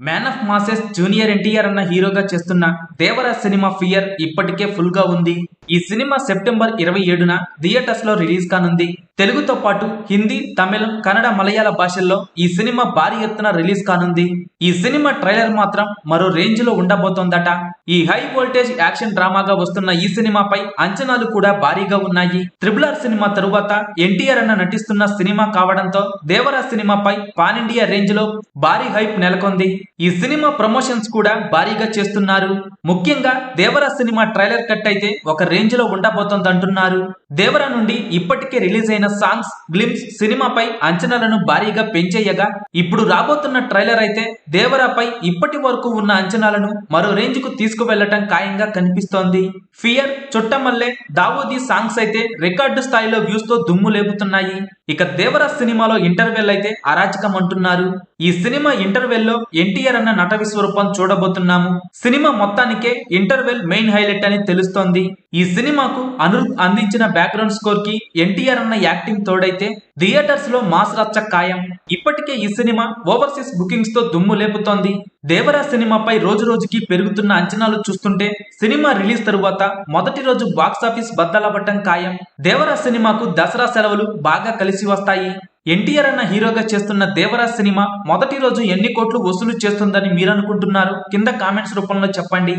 Man of masses junior NTR అన్న హీరోగా చేస్తున్న దేవరా సినిమా ఫియర్ ఇప్పటికే ఫుల్గా ఉంది. ఈ సినిమా సెప్టెంబర్ ఇరవై ఏడున థియేటర్స్లో రిలీజ్ కానుంది. తెలుగుతో పాటు హిందీ తమిళం కన్నడ మలయాళ భాషల్లో ఈ సినిమా భారీ ఎత్తున రిలీజ్ కానుంది. ఈ సినిమా ట్రైలర్ మాత్రం మరో రేంజ్లో ఉండబోతోందట. ఈ హై వోల్టేజ్ యాక్షన్ డ్రామాగా వస్తున్న ఈ సినిమాపై అంచనాలు కూడా భారీగా ఉన్నాయి. త్రిబుల్ ఆర్ సినిమా తరువాత ఎన్టీఆర్ అన్న నటిస్తున్న సినిమా కావడంతో దేవరా సినిమాపై పాన్ ఇండియా రేంజ్లో భారీ హైప్ నెలకొంది. ఈ సినిమా ప్రమోషన్స్ కూడా భారీగా చేస్తున్నారు. ముఖ్యంగా దేవరా సినిమా ట్రైలర్ కట్ అయితే ఒక రేంజ్లో ఉండబోతోంది అంటున్నారు దేవరా నుండి ఇప్పటికే రిలీజ్ అయిన సాంగ్స్ గ్లిమ్స్ సినిమాపై అంచనాలను భారీగా పెంచేయగా ఇప్పుడు రాబోతున్న ట్రైలర్ అయితే దేవరాపై ఇప్పటి వరకు ఉన్న అంచనాలను మరో రేంజ్కు తీసుకువెళ్ళటం ఖాయంగా కనిపిస్తోంది. ఫియర్ చుట్టమల్లే దావోదీ సాంగ్స్ అయితే రికార్డు స్థాయిలో వ్యూస్తో దుమ్ము లేపుతున్నాయి. ఇక దేవరా సినిమాలో ఇంటర్వెల్ అయితే అరాచకం అంటున్నారు. ఈ సినిమా ఇంటర్వెల్లో ఎన్టీఆర్ అన్న నట విశ్వరూపం చూడబోతున్నాము. సినిమా మొత్తానికే ఇంటర్వెల్ మెయిన్ హైలైట్ అని తెలుస్తోంది. ఈ సినిమాకు అనురుద్ అందించిన బ్యాక్గ్రౌండ్ స్కోర్కి ఎన్టీఆర్ అన్న యాక్టింగ్ తోడైతే థియేటర్స్లో మాస్ రచ్చ ఖాయం. ఇప్పటికే ఈ సినిమా ఓవర్సీస్ బుకింగ్స్తో దుమ్ము లేపుతోంది. దేవరా సినిమాపై రోజు రోజుకి పెరుగుతున్న అంచనాలు చూస్తుంటే సినిమా రిలీజ్ తరువాత మొదటి రోజు బాక్సాఫీస్ బద్దలవ్వటం ఖాయం. దేవరా సినిమాకు దసరా సెలవులు బాగా కలిసి వస్తాయి. ఎన్టీఆర్ అన్న హీరోగా చేస్తున్న దేవరాజ్ సినిమా మొదటి రోజు ఎన్ని కోట్లు వసూలు చేస్తుందని మీరనుకుంటున్నారు? కింద కామెంట్స్ రూపంలో చెప్పండి.